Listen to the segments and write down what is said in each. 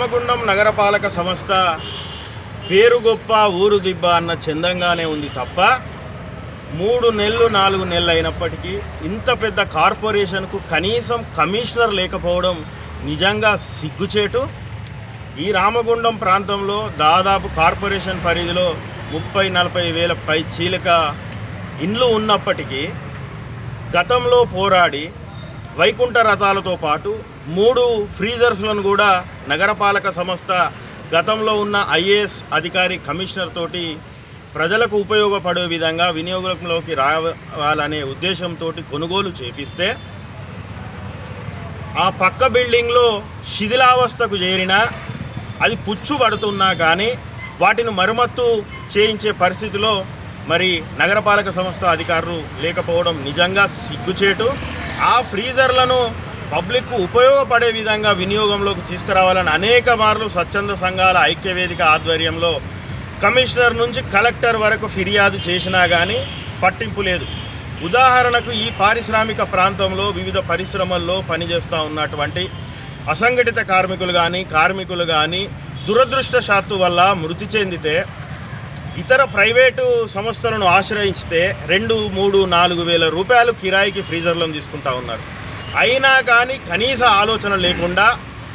రామగుండం నగరపాలక సంస్థ పేరు గొప్ప ఊరు దిబ్బ అన్న చందంగానే ఉంది తప్ప మూడు నెలలు నాలుగు నెలలు అయినప్పటికీ ఇంత పెద్ద కార్పొరేషన్కు కనీసం కమిషనర్ లేకపోవడం నిజంగా సిగ్గుచేటు? ఈ రామగుండం ప్రాంతంలో దాదాపు కార్పొరేషన్ పరిధిలో ముప్పై నలభై వేల పై చీలిక ఇండ్లు ఉన్నప్పటికీ గతంలో పోరాడి వైకుంఠ రథాలతో పాటు మూడు ఫ్రీజర్స్లను కూడా నగరపాలక సంస్థ గతంలో ఉన్న ఐఏఎస్ అధికారి కమిషనర్ తోటి ప్రజలకు ఉపయోగపడే విధంగా వినియోగంలోకి రావాలనే ఉద్దేశంతో కొనుగోలు చేపిస్తే ఆ పక్క బిల్డింగ్లో శిథిలావస్థకు చేరిన అది పుచ్చు పడుతున్నా కానీ వాటిని మరమ్మత్తు చేయించే పరిస్థితిలో మరి నగరపాలక సంస్థ అధికారులు లేకపోవడం నిజంగా సిగ్గుచేటు. ఆ ఫ్రీజర్లను పబ్లిక్కు ఉపయోగపడే విధంగా వినియోగంలోకి తీసుకురావాలని అనేక మార్లు స్వచ్ఛంద సంఘాల ఐక్యవేదిక ఆధ్వర్యంలో కమిషనర్ నుంచి కలెక్టర్ వరకు ఫిర్యాదు చేసినా కానీ పట్టింపు లేదు. ఉదాహరణకు ఈ పారిశ్రామిక ప్రాంతంలో వివిధ పరిశ్రమల్లో పనిచేస్తూ ఉన్నటువంటి అసంఘటిత కార్మికులు కానీ కార్మికులు కానీ దురదృష్టశాత్తు వల్ల మృతి చెందితే ఇతర ప్రైవేటు సంస్థలను ఆశ్రయించితే రెండు మూడు నాలుగు వేల రూపాయలు కిరాయికి ఫ్రీజర్లను తీసుకుంటా ఉన్నారు. అయినా కానీ కనీస ఆలోచన లేకుండా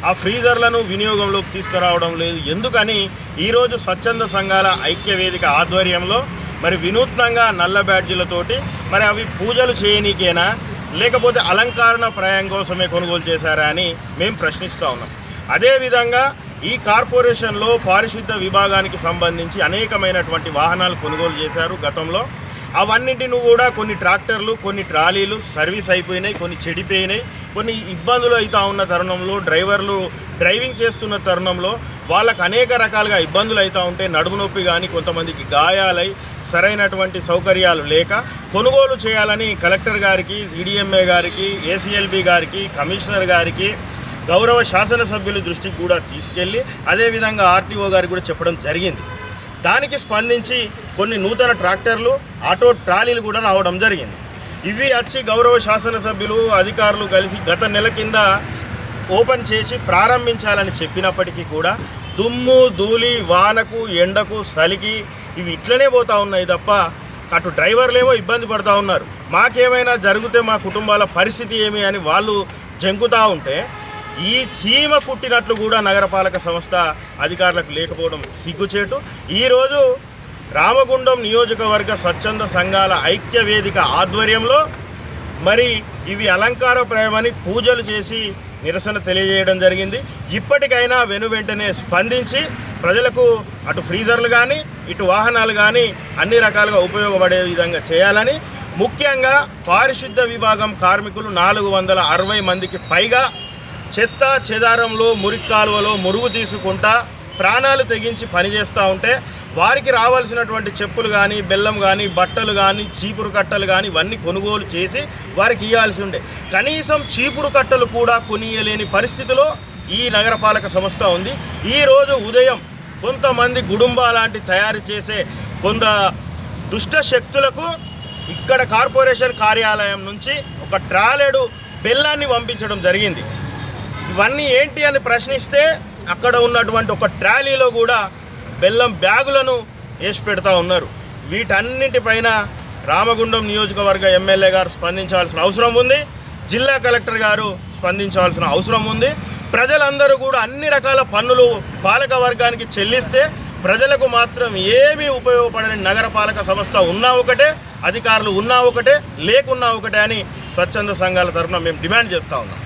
ఆ ఫ్రీజర్లను వినియోగంలోకి తీసుకురావడం లేదు. ఎందుకని? ఈరోజు స్వచ్ఛంద సంఘాల ఐక్య వేదిక ఆధ్వర్యంలో మరి వినూత్నంగా నల్ల బ్యాడ్జీలతోటి మరి అవి పూజలు చేయనీకేనా? లేకపోతే అలంకరణ ప్రయాణం కోసమే కొనుగోలు చేశారా అని మేము ప్రశ్నిస్తూ ఉన్నాం. అదేవిధంగా ఈ కార్పొరేషన్లో పారిశుద్ధ విభాగానికి సంబంధించి అనేకమైనటువంటి వాహనాలు కొనుగోలు చేశారు గతంలో. అవన్నింటిని కూడా కొన్ని ట్రాక్టర్లు కొన్ని ట్రాలీలు సర్వీస్ అయిపోయినాయి కొన్ని చెడిపోయినాయి. కొన్ని ఇబ్బందులు అవుతా ఉన్న తరుణంలో డ్రైవర్లు డ్రైవింగ్ చేస్తున్న తరుణంలో వాళ్ళకు అనేక రకాలుగా ఇబ్బందులు అవుతూ ఉంటే నడుము నొప్పి కానీ కొంతమందికి గాయాలై సరైనటువంటి సౌకర్యాలు లేక కొనుగోలు చేయాలని కలెక్టర్ గారికి ఈడిఎంఏ గారికి ఏసీఎల్బి గారికి కమిషనర్ గారికి గౌరవ శాసనసభ్యుల దృష్టికి కూడా తీసుకెళ్ళి అదేవిధంగా ఆర్టీఓ గారికి కూడా చెప్పడం జరిగింది. దానికి స్పందించి కొన్ని నూతన ట్రాక్టర్లు ఆటో ట్రాలీలు కూడా రావడం జరిగింది. ఇవి వచ్చి గౌరవ శాసనసభ్యులు అధికారులు కలిసి గత నెల కింద ఓపెన్ చేసి ప్రారంభించాలని చెప్పినప్పటికీ కూడా దుమ్ము ధూళి వానకు ఎండకు చలికి ఇవి ఇట్లనే పోతూ ఉన్నాయి తప్ప అటు డ్రైవర్లేమో ఇబ్బంది పడుతూ ఉన్నారు. మాకేమైనా జరిగితే మా కుటుంబాల పరిస్థితి ఏమి అని వాళ్ళు జంకుతూ ఉంటే ఈ సీమ పుట్టినట్లు కూడా నగరపాలక సంస్థ అధికారులకు లేకపోవడం సిగ్గుచేటు. ఈరోజు రామగుండం నియోజకవర్గ స్వచ్ఛంద సంఘాల ఐక్య వేదిక ఆధ్వర్యంలో మరి ఇవి అలంకారప్రాయమని పూజలు చేసి నిరసన తెలియజేయడం జరిగింది. ఇప్పటికైనా వెను వెంటనే స్పందించి ప్రజలకు అటు ఫ్రీజర్లు కానీ ఇటు వాహనాలు కానీ అన్ని రకాలుగా ఉపయోగపడే విధంగా చేయాలని. ముఖ్యంగా పారిశుద్ధ విభాగం కార్మికులు నాలుగు వందల అరవై మందికి పైగా చెత్త చెదారంలో మురికి కాలువలో మురుగు తీసుకుంటా ప్రాణాలు తెగించి పనిచేస్తూ ఉంటే వారికి రావాల్సినటువంటి చెప్పులు కానీ బెల్లం కానీ బట్టలు కానీ చీపురు కట్టలు కానీ ఇవన్నీ కొనుగోలు చేసి వారికి ఇవ్వాల్సి ఉండే. కనీసం చీపురు కట్టలు కూడా కొనియలేని పరిస్థితిలో ఈ నగరపాలక సంస్థ ఉంది. ఈరోజు ఉదయం కొంతమంది గుడుంబా లాంటి తయారు చేసే కొంత దుష్ట శక్తులకు ఇక్కడ కార్పొరేషన్ కార్యాలయం నుంచి ఒక ట్రాలెడు బెల్లాన్ని పంపించడం జరిగింది. ఇవన్నీ ఏంటి అని ప్రశ్నిస్తే అక్కడ ఉన్నటువంటి ఒక ట్రాలీలో కూడా బెల్లం బ్యాగులను వేసి పెడతా ఉన్నారు. వీటన్నిటిపైన రామగుండం నియోజకవర్గ ఎమ్మెల్యే గారు స్పందించాల్సిన అవసరం ఉంది. జిల్లా కలెక్టర్ గారు స్పందించాల్సిన అవసరం ఉంది. ప్రజలందరూ కూడా అన్ని రకాల పన్నులు పాలక వర్గానికి చెల్లిస్తే ప్రజలకు మాత్రం ఏమీ ఉపయోగపడని నగరపాలక సంస్థ ఉన్నా ఒకటే అధికారులు ఉన్నా ఒకటే లేకున్నా ఒకటే అని స్వచ్ఛంద సంఘాల తరఫున మేము డిమాండ్ చేస్తూ ఉన్నాం.